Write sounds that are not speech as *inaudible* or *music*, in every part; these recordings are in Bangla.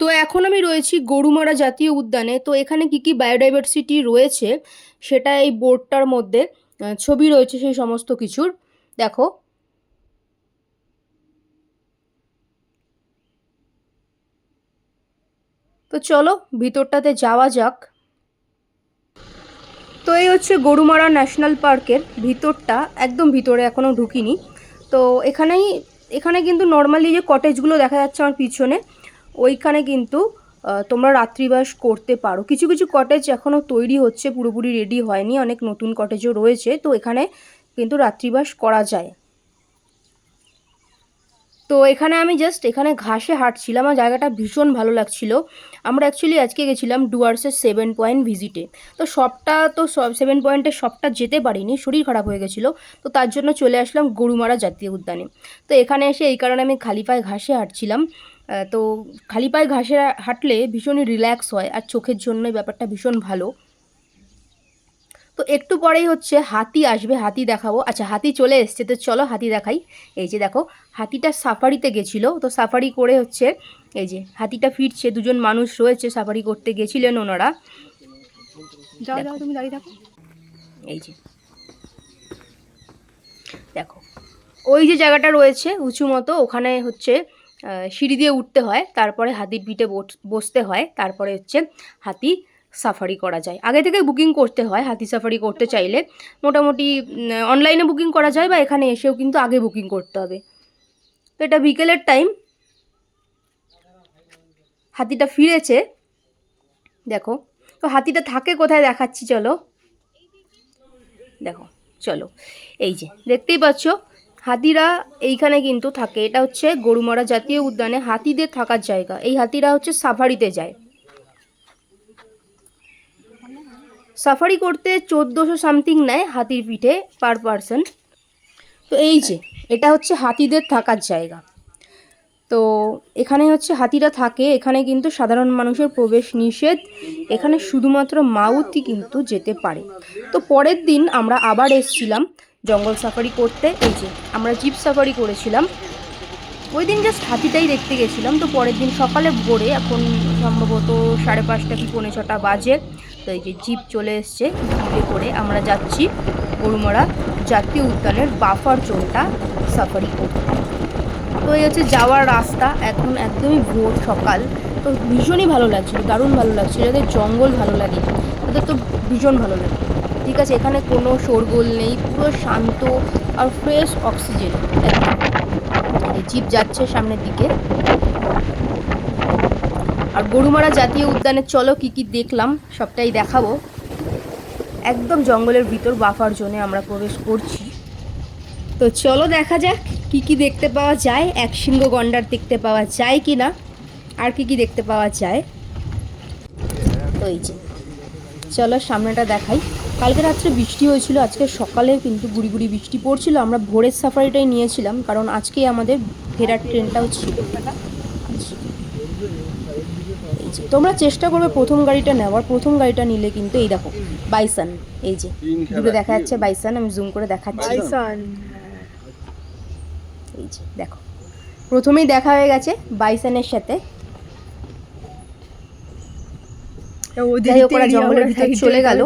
তো এখন আমি রয়েছি গরুমারা জাতীয় উদ্যানে। তো এখানে কি কি বায়োডাইভার্সিটি রয়েছে সেটা এই বোর্ডটার মধ্যে ছবি রয়েছে সেই সমস্ত কিছুর। দেখো। তো চলো ভিতরটাতে যাওয়া যাক। তো এই হচ্ছে গরুমারা ন্যাশনাল পার্কের ভিতরটা। একদম ভিতরে এখনও ঢুকিনি। তো এখানেই, এখানে কিন্তু নর্মালি যে কটেজগুলো দেখা যাচ্ছে আমার পিছনে ওইখানে কিন্তু তোমরা রাত্রিবাস করতে পারো। কিছু কিছু কটেজ এখনও তৈরি হচ্ছে, পুরোপুরি রেডি হয়নি, অনেক নতুন কটেজও রয়েছে, তো এখানে কিন্তু রাত্রিবাস করা যায়। তো এখানে আমি জাস্ট এখানে ঘাসে হাঁটছিলাম আমার জায়গাটা ভীষণ ভালো লাগছিল। আমরা অ্যাকচুয়ালি আজকে গেছিলাম ডুয়ার্সের সেভেন পয়েন্ট ভিজিটে তো সবটা তো সব সেভেন পয়েন্টে সবটা যেতে পারিনি, শরীর খারাপ হয়ে গেছিল, তো তার জন্য চলে আসলাম গরুমারা জাতীয় উদ্যানে। তো এখানে এসে এই কারণে আমি খালি পায়ে ঘাসে হাঁটছিলাম। তো খালি পায়ে ঘাসে হাঁটলে ভীষণই রিল্যাক্স হয় আর চোখের জন্য ব্যাপারটা ভীষণ ভালো। তো একটু পরেই হচ্ছে হাতি আসবে হাতি দেখাবো। আচ্ছা হাতি চলে এসছে তো চলো হাতি দেখাই। এই যে দেখো হাতিটা সাফারিতে গেছিল তো সাফারি করে হচ্ছে এই যে হাতিটা ফিরছে দুজন মানুষ রয়েছে সাফারি করতে গেছিলেন ওনারা। যাও যাও তুমি দাঁড়িয়ে থাকো। এই যে। দেখো ওই যে জায়গাটা রয়েছে উঁচু মতো ওখানে হচ্ছে সিঁড়ি দিয়ে উঠতে হয়, তারপরে হাতির পিঠে বস- বসতে হয়, তারপরে হচ্ছে হাতি সাফারি করা যায়। আগে থেকে বুকিং করতে হয়, হাতি সাফারি করতে চাইলে। মোটামুটি অনলাইনে বুকিং করা যায় বা এখানে এসেও কিন্তু আগে বুকিং করতে হবে। তো এটা বিকেলের টাইম হাতিটা ফিরেছে। দেখো, তো হাতিটা থাকে কোথায় দেখাচ্ছি, চলো। দেখো, চলো। এই যে, দেখতেই পাচ্ছ হাতিরা এইখানে কিন্তু থাকে। এটা হচ্ছে গরুমারা জাতীয় উদ্যানে হাতিদের থাকার জায়গা। এই হাতিরা হচ্ছে সাফারিতে যায়। সাফারি করতে চোদ্দোশো সামথিং নেয় হাতির পিঠে পার পারসন। তো এই যে, এটা হচ্ছে হাতিদের থাকার জায়গা। তো এখানে হচ্ছে হাতিরা থাকে। এখানে কিন্তু সাধারণ মানুষের প্রবেশ নিষেধ। এখানে শুধুমাত্র মাউথই কিন্তু যেতে পারে। তো পরের দিন আমরা আবার এসছিলাম জঙ্গল সাফারি করতে। এই যে, আমরা জিপ সাফারি করেছিলাম। ওই দিন জাস্ট হাতিটাই দেখতে গেছিলাম। তো পরের দিন সকালে ভোরে এখন সম্ভবত সাড়ে পাঁচটা কি পৌনে ছটা বাজে। তো এই যে জিপ চলে এসছে। জিপে করে আমরা যাচ্ছি গরুমারা জাতীয় উদ্যানের বাফার জোনটা সাফারি করতে। তো এই হচ্ছে যাওয়ার রাস্তা। এখন একদমই ভোর সকাল। তো ভীষণই ভালো লাগছিল, দারুণ ভালো লাগছিল। যাদের জঙ্গল ভালো লাগে, তাদের তো ভীষণ ভালো লাগে। ঠিক আছে, এখানে কোনো শোরগোল নেই, পুরো শান্ত আর ফ্রেশ অক্সিজেন জিপ যাচ্ছে সামনের দিকে। আর গরুমারা জাতীয় উদ্যানে চলো কি কি দেখলাম, সবটাই দেখাবো। একদম জঙ্গলের ভিতর বাফার জোনে আমরা প্রবেশ করছি। তো চলো দেখা যাক কি কি দেখতে পাওয়া যায়, এক সিংহ গন্ডার দেখতে পাওয়া যায় কি না আর কি কি দেখতে পাওয়া যায়। তো এই যে, চলো সামনেটা দেখাই। কালকে রাত্রে বৃষ্টি হয়েছিল আজকে সকালে কিন্তু গুড়ি গুড়ি বৃষ্টি পড়ছিল। আমরা ভোরের সাফারিটাই নিয়েছিলাম কারণ আজকেই আমাদের ফেরার ট্রেনটাও ছিল তোমরা চেষ্টা করবে প্রথম গাড়িটা নেওয়ার প্রথম গাড়িটা নিলে কিন্তু এই দেখো বাইসান এই যে দুটো দেখা যাচ্ছে বাইসান আমি জুম করে দেখাচ্ছি। এই যে দেখো প্রথমেই দেখা হয়ে গেছে বাইসানের সাথে। যাই হোক, ওরা জঙ্গলের ভিতর চলে গেল।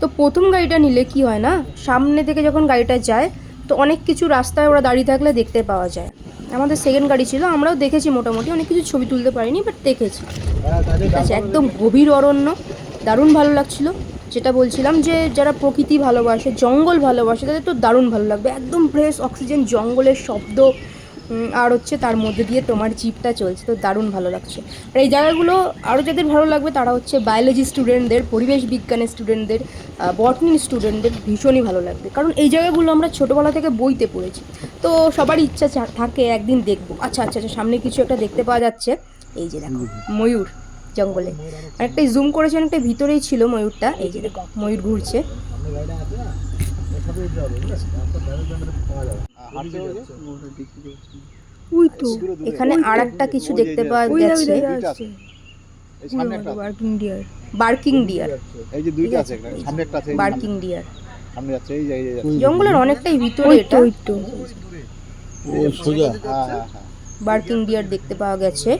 তো প্রথম গাড়িটা নিলে কি হয় না? সামনে থেকে যখন গাড়িটা যায়, তো অনেক কিছু রাস্তায় ওরা দাঁড়িয়ে থাকলে দেখতে পাওয়া যায়। আমাদের সেকেন্ড গাড়ি ছিল, আমরাও দেখেছি মোটামুটি, অনেক কিছু ছবি তুলতে পারিনি বাট দেখেছি। ঠিক আছে, একদম গভীর অরণ্য, দারুণ ভালো লাগছিল। যেটা বলছিলাম যে, যারা প্রকৃতি ভালোবাসে, জঙ্গল ভালোবাসে, তাদের তো দারুণ ভালো লাগবে। একদম ফ্রেশ অক্সিজেন জঙ্গলের শব্দ আর হচ্ছে তার মধ্যে দিয়ে তোমার জিপটা চলছে, তো দারুণ ভালো লাগছে। আর এই জায়গাগুলো আরও যাদের ভালো লাগবে, তারা হচ্ছে বায়োলজি স্টুডেন্টদের পরিবেশ বিজ্ঞানের স্টুডেন্টদের বটনি স্টুডেন্টদের ভীষণই ভালো লাগবে। কারণ এই জায়গাগুলো আমরা ছোটোবেলা থেকে বইতে পড়েছি। তো সবার ইচ্ছা থাকে একদিন দেখব। আচ্ছা আচ্ছা আচ্ছা সামনে কিছু একটা দেখতে পাওয়া যাচ্ছে। এই যে দেখো, ময়ূর জঙ্গলে। অনেকটাই জুম করেছে অনেকটা ভিতরেই ছিল ময়ূরটা। এই যে দেখো, ময়ূর ঘুরছে। ওই তো এখানে আর একটা কিছু দেখতে পাওয়া যাচ্ছে। এই সামনে একটা ওয়ার্কিং ডিয়ার বার্কিং ডিয়ার এই যে দুইটা আছে সামনে একটা আছে বার্কিং ডিয়ার সামনে। যাচ্ছে এই যে। জঙ্গলের অনেকটাই ভিতরে এটা। ওই তো। হ্যাঁ হ্যাঁ হ্যাঁ। বার্কিং ডিয়ার দেখতে পাওয়া গেছে।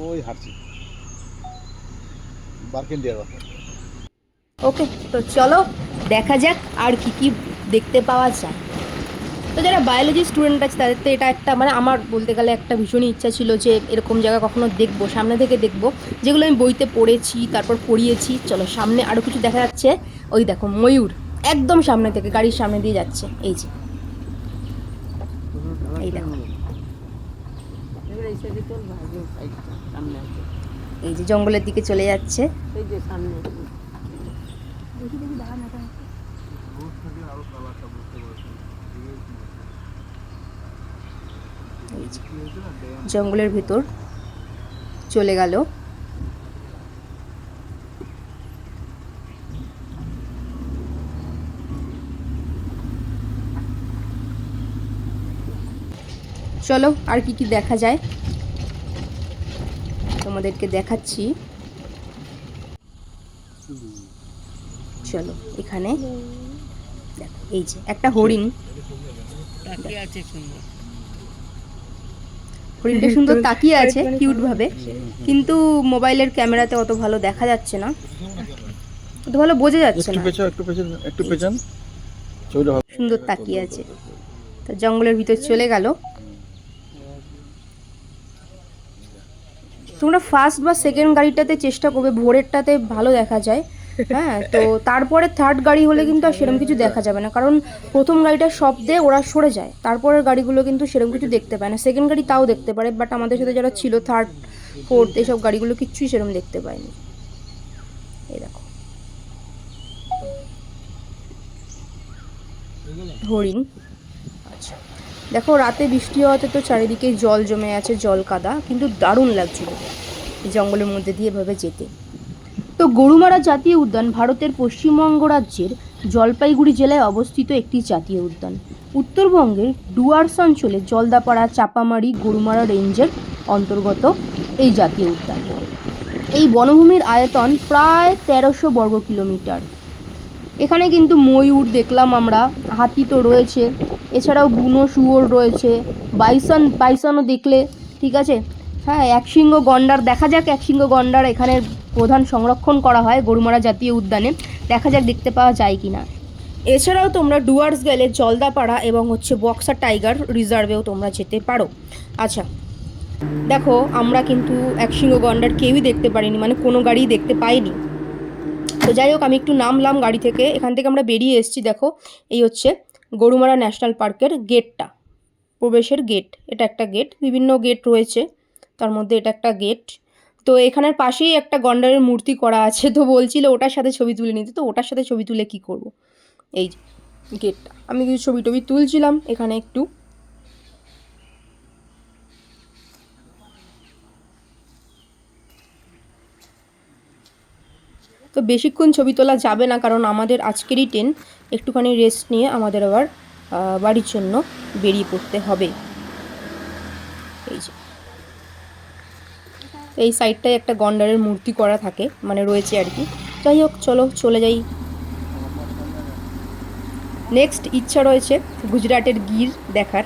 ওই হাঁটছি। বার্কেন ডিয়ার ওকে তো চলো দেখা যাক আর কি কি দেখতে পাওয়া যায়। তো যারা বায়োলজি স্টুডেন্ট আছে তাদের তো এটা একটা মানে আমার বলতে গেলে একটা ভীষণই ইচ্ছা ছিল যে এরকম জায়গা কখনো দেখব সামনে থেকে দেখব। যেগুলো আমি বইতে পড়েছি তারপর পড়িয়েছি চলো সামনে আরও কিছু দেখা যাচ্ছে। ওই দেখো ময়ূর একদম সামনে থেকে গাড়ির সামনে দিয়ে যাচ্ছে। এই যে। এই দেখো। এই যে জঙ্গলের দিকে চলে যাচ্ছে। এই যে সামনে। এই যে জঙ্গলের ভেতর চলে গেল। চলো আর কি কি দেখা যায়। তোমাদেরকে দেখাচ্ছি। চলো, এখানে দেখো, এই যে একটা হরিণ। তাকিয়ে আছে সুন্দর। হরিণটা *laughs* সুন্দর তাকিয়ে আছে কিউট ভাবে। কিন্তু মোবাইলের ক্যামেরাতে অত ভালো দেখা যাচ্ছে না। অত ভালো বোঝা যাচ্ছে না। একটু পেছন একটু পেছন। সুন্দর তাকিয়ে আছে। তো জঙ্গলের ভিতর চলে গেল। তোমরা ফার্স্ট বা সেকেন্ড গাড়িটাতে চেষ্টা করবে ভোরেরটাতে ভালো দেখা যায়। হ্যাঁ তো তারপরে থার্ড গাড়ি হলে কিন্তু আর সেরকম কিছু দেখা যাবে না। কারণ প্রথম গাড়িটার শব্দে ওরা সরে যায়। তারপরের গাড়িগুলো কিন্তু সেরকম কিছু দেখতে পায় না। সেকেন্ড গাড়ি তাও দেখতে পারে বাট আমাদের সাথে যারা ছিল থার্ড ফোর্থ এসব গাড়িগুলো কিচ্ছুই সেরকম দেখতে পায়নি। এই দেখো। হরিণ। আচ্ছা। দেখো, রাতে বৃষ্টি হওয়াতে তো চারিদিকে জল জমে আছে, জল কাদা, কিন্তু দারুণ লাগছিল। জঙ্গলের মধ্যে দিয়ে এভাবে যেতে। তো গরুমারা জাতীয় উদ্যান ভারতের পশ্চিমবঙ্গ রাজ্যের জলপাইগুড়ি জেলায় অবস্থিত একটি জাতীয় উদ্যান। উত্তরবঙ্গের ডুয়ার্স অঞ্চলে জলদাপাড়া, চাপামারি, গরুমারা রেঞ্জের অন্তর্গত এই জাতীয় উদ্যান। এই বনভূমির আয়তন প্রায় তেরোশো বর্গ কিলোমিটার। এখানে কিন্তু ময়ূর দেখলাম আমরা, হাতি তো রয়েছে, এছাড়াও বুনো শুয়োর রয়েছে, বাইসন, বাইসনও দেখলে, ঠিক আছে? হ্যাঁ একশৃঙ্গ গন্ডার, দেখা যাক একশৃঙ্গ গন্ডার এখানে প্রধান সংরক্ষণ করা হয় গরুমারা জাতীয় উদ্যানে। দেখা যাক দেখতে পাওয়া যায় কি না এছাড়াও তোমরা ডুয়ার্স গেলে জলদাপাড়া এবং হচ্ছে বক্সার টাইগার রিজার্ভেও তোমরা যেতে পারো। আচ্ছা দেখো আমরা কিন্তু একশৃঙ্গ গন্ডার কেউই দেখতে পারিনি মানে কোনো গাড়ি দেখতে পাইনি। তো যাই হোক, আমি একটু নামলাম গাড়ি থেকে। এখান থেকে আমরা বেরিয়ে এসেছি, দেখো, এই হচ্ছে গরুমারা ন্যাশনাল পার্কের গেটটা, প্রবেশের গেট। এটা একটা গেট, বিভিন্ন গেট রয়েছে, তার মধ্যে এটা একটা গেট। তো এখানের পাশেই একটা গন্ডারের মূর্তি করা আছে, তো বলছিল ওটার সাথে ছবি তুলে নিতে, তো ওটার সাথে ছবি তুলে কি করব? এই গেটটা আমি কিছু ছবি টবি তুলছিলাম, এখানে একটু। তো বেশিক্ষণ ছবি তোলা যাবে না, কারণ আমাদের আজকেরই ট্রেন একটুখানি রেস্ট নিয়ে আমাদের আবার বাড়ির জন্য বেরিয়ে পড়তে হবে। এই যে। এই সাইডটায় একটা গন্ডারের মূর্তি করা থাকে মানে রয়েছে আর কি। যাই হোক, চলো, চলে যাই। নেক্সট ইচ্ছা রয়েছে গুজরাটের গির দেখার।